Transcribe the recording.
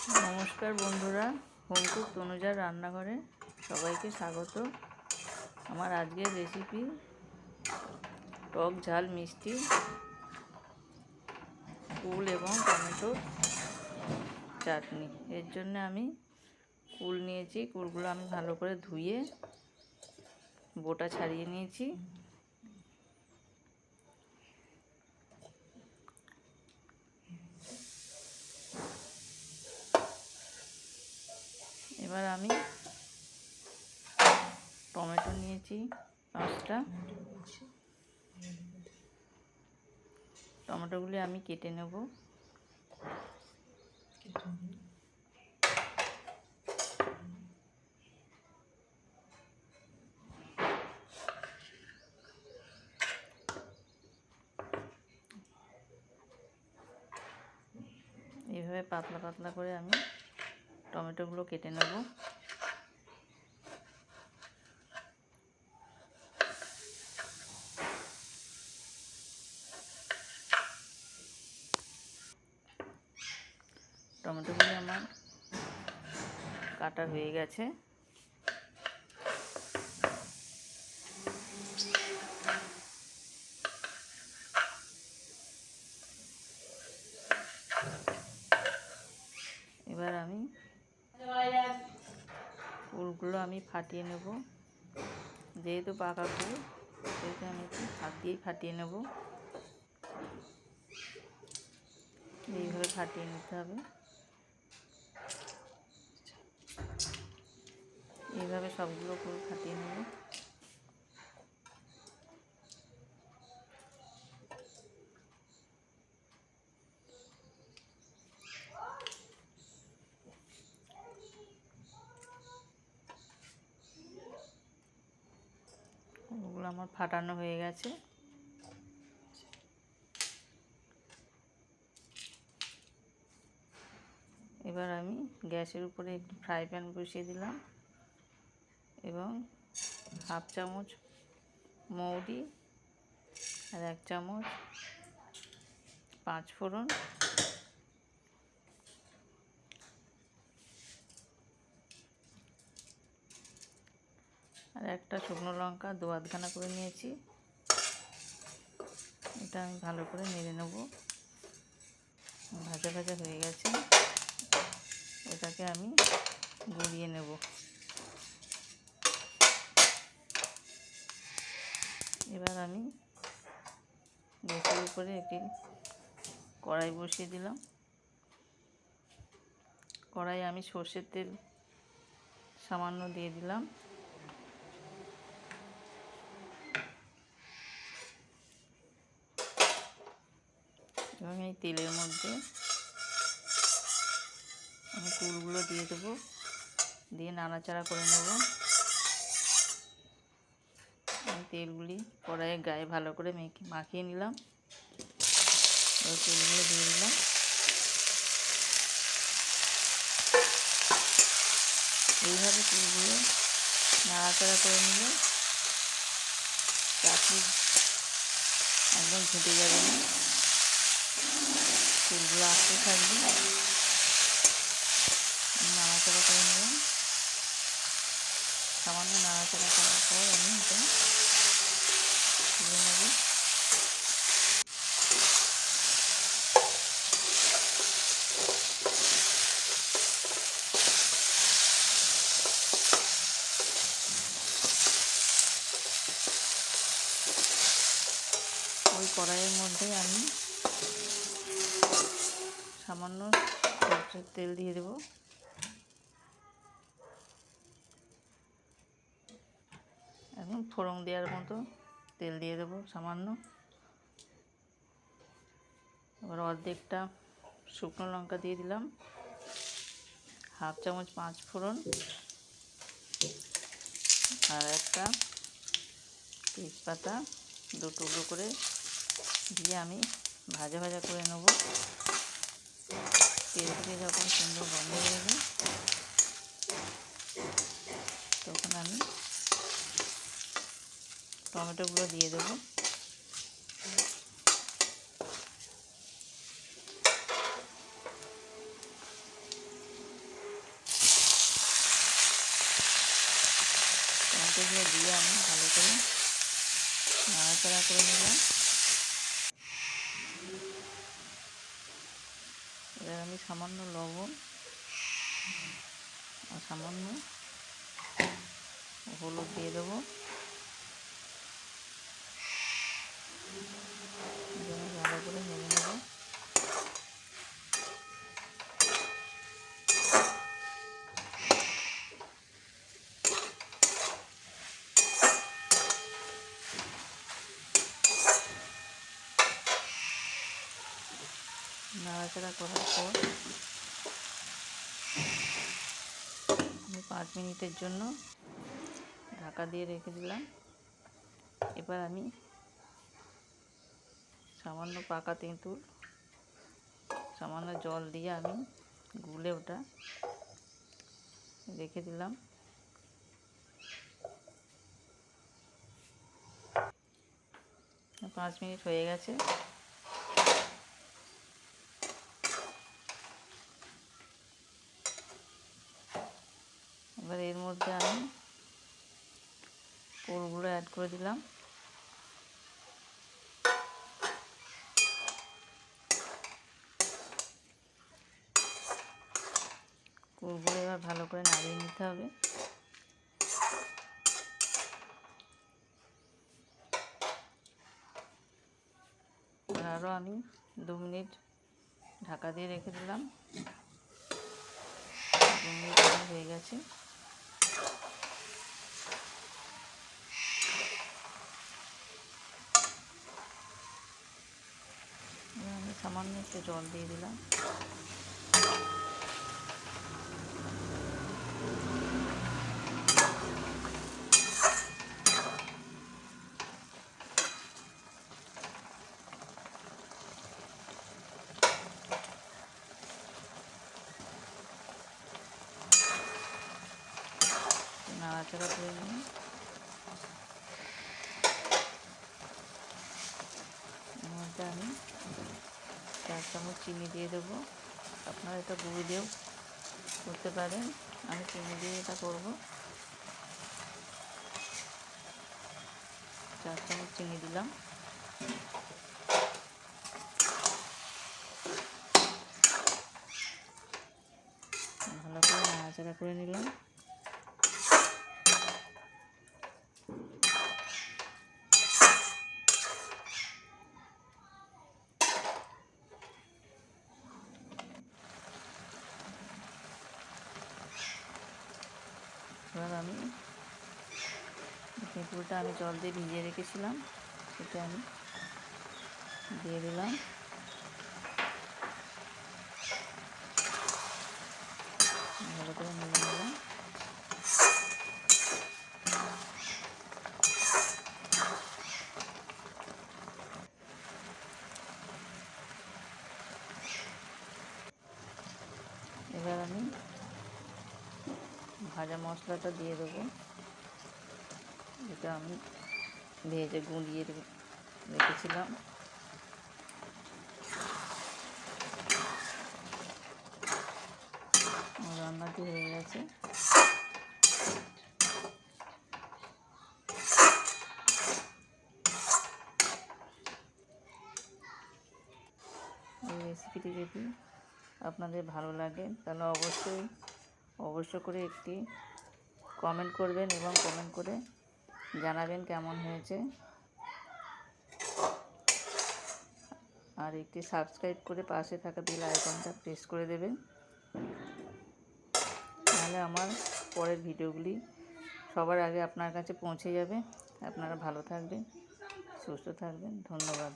নমস্কার বন্ধুরা, হোমকুক তনুজার রান্নাঘরে সবাইকে স্বাগত। আমার আজকের রেসিপি টক ঝাল মিষ্টি কুল এবং টমেটো চাটনি। এর জন্য আমি কুল নিয়েছি কুলগুলো আমি ভালো করে ধুয়ে বোটা ছাড়িয়ে নিয়েছি। এবার আমি টমেটো নিয়েছি পাঁচটা। টমেটোগুলি আমি কেটে নেব। এইভাবে পাতলা পাতলা করে আমি টমেটোগুলো কেটে নেব। টমেটোগুলি আমার কাটা হয়ে গেছে এবার আমি কুলগুলো আমি ফাটিয়ে নেব। যেহেতু পাকা কুল সেহেতু আমি একটু হাত দিয়েই ফাটিয়ে নেব। এইভাবে ফাটিয়ে নিতে হবে। এইভাবে সবগুলো ফুল ফাটিয়ে নেব। আমার ফাটানো হয়ে গেছে। এবার আমি গ্যাসের উপরে একটু ফ্রাই প্যান বসিয়ে দিলাম এবং হাফ চামচ মৌরি আর এক চামচ পাঁচ ফোড়ন আর একটা শুকনো লঙ্কা দু আধখানা করে নিয়েছি। এটা আমি ভালো করে নেড়ে নেব। ভাজা ভাজা হয়ে গেছে। এটাকে আমি গুঁড়িয়ে নেব। এবার আমি গ্যাসের উপরে একটি কড়াই বসিয়ে দিলাম। কড়াই আমি সর্ষের তেল সামান্য দিয়ে দিলাম। এবং এই তেলের মধ্যে আমি কুলগুলো দিয়ে দেবো। দিয়ে নাড়াচাড়া করে নেব। আমি তেলগুলি কড়াইয়ে গায়ে ভালো করে মেখে মাখিয়ে নিলাম। কুলগুলো দিয়ে দিলাম। এইভাবে কুলগুলো নাড়াচাড়া করে নিলে চাটনি একদম ঘুটে যাবে না। ফুলগুলো আসতে থাকবে। নাড়াচাড়া করে নেব। সামান্য নাড়াচাড়া করার পর আমি এটা তুলে নেব। ওই কড়াইয়ের মধ্যে আমি সামান্য সরষের তেল দিয়ে দেব। এখন ফোড়ন দেওয়ার মতো তেল দিয়ে দেবো সামান্য। এবার অর্ধেকটা শুকনো লঙ্কা দিয়ে দিলাম। হাফ চামচ পাঁচ ফোড়ন। আর একটা তেজপাতা। দু টুকরো করে দিয়ে আমি ভাজা ভাজা করে নেব। তেল থেকে যখন সুন্দর গন্ধ যাবে তখন আমি টমেটোগুলো দিয়ে দেবো। টমেটোগুলো দিয়ে আমি ভালো করে নাড়াচাড়া করে নিলাম। আমি সামান্য লবণ আর সামান্য হলুদ দিয়ে দেবো দিয়ে ভালো করে নেড়ে নেব নাড়াচাড়া করার পর আমি পাঁচ মিনিটের জন্য ঢাকা দিয়ে রেখে দিলাম। এবার আমি সামান্য পাকা তেঁতুল, সামান্য জল দিয়ে আমি গুলে ওটা রেখে দিলাম। পাঁচ মিনিট হয়ে গেছে এবার এর মধ্যে আমি পোলগুলো অ্যাড করে দিলাম। কুলগুলো এবার ভালো করে নাড়িয়ে নিতে হবে। আরও আমি দু মিনিট ঢাকা দিয়ে রেখে দিলাম। দু মিনিট হয়ে গেছে আমি সামান্য একটু জল দিয়ে দিলাম। নাড়াচাড়া করে নিই। এর মধ্যে আমি চার চামচ চিনি দিয়ে দেবো। আপনারা এটা গুঁড়ো দিয়েও করতে পারেন। আমি চিনি দিয়ে এটা করব। চার চামচ চিনি দিলাম। ভালো করে নাড়াচাড়া করে নিলাম। এবার আমি তেঁতুলটা আমি জল দিয়ে ভিজিয়ে রেখেছিলাম সেটা আমি দিয়ে দিলাম। ভালো করে নিয়ে নিলাম এবার আমি ভাজা মশলাটা দিয়ে দেবো। যেটা আমি ভেজে গুঁড়িয়ে রেখেছিলাম। রান্নাটি হয়ে গেছে। এই রেসিপিটি যদি আপনাদের ভালো লাগে, তাহলে অবশ্যই অবশ্য করে একটি কমেন্ট করবেন এবং কমেন্ট করে জানাবেন কেমন হয়েছে। আর একটি সাবস্ক্রাইব করে পাশে থাকা বেল আইকনটা প্রেস করে দেবেন। তাহলে আমার পরের ভিডিওগুলি সবার আগে আপনার কাছে পৌঁছে যাবে। আপনারা ভালো থাকবেন, সুস্থ থাকবেন। ধন্যবাদ।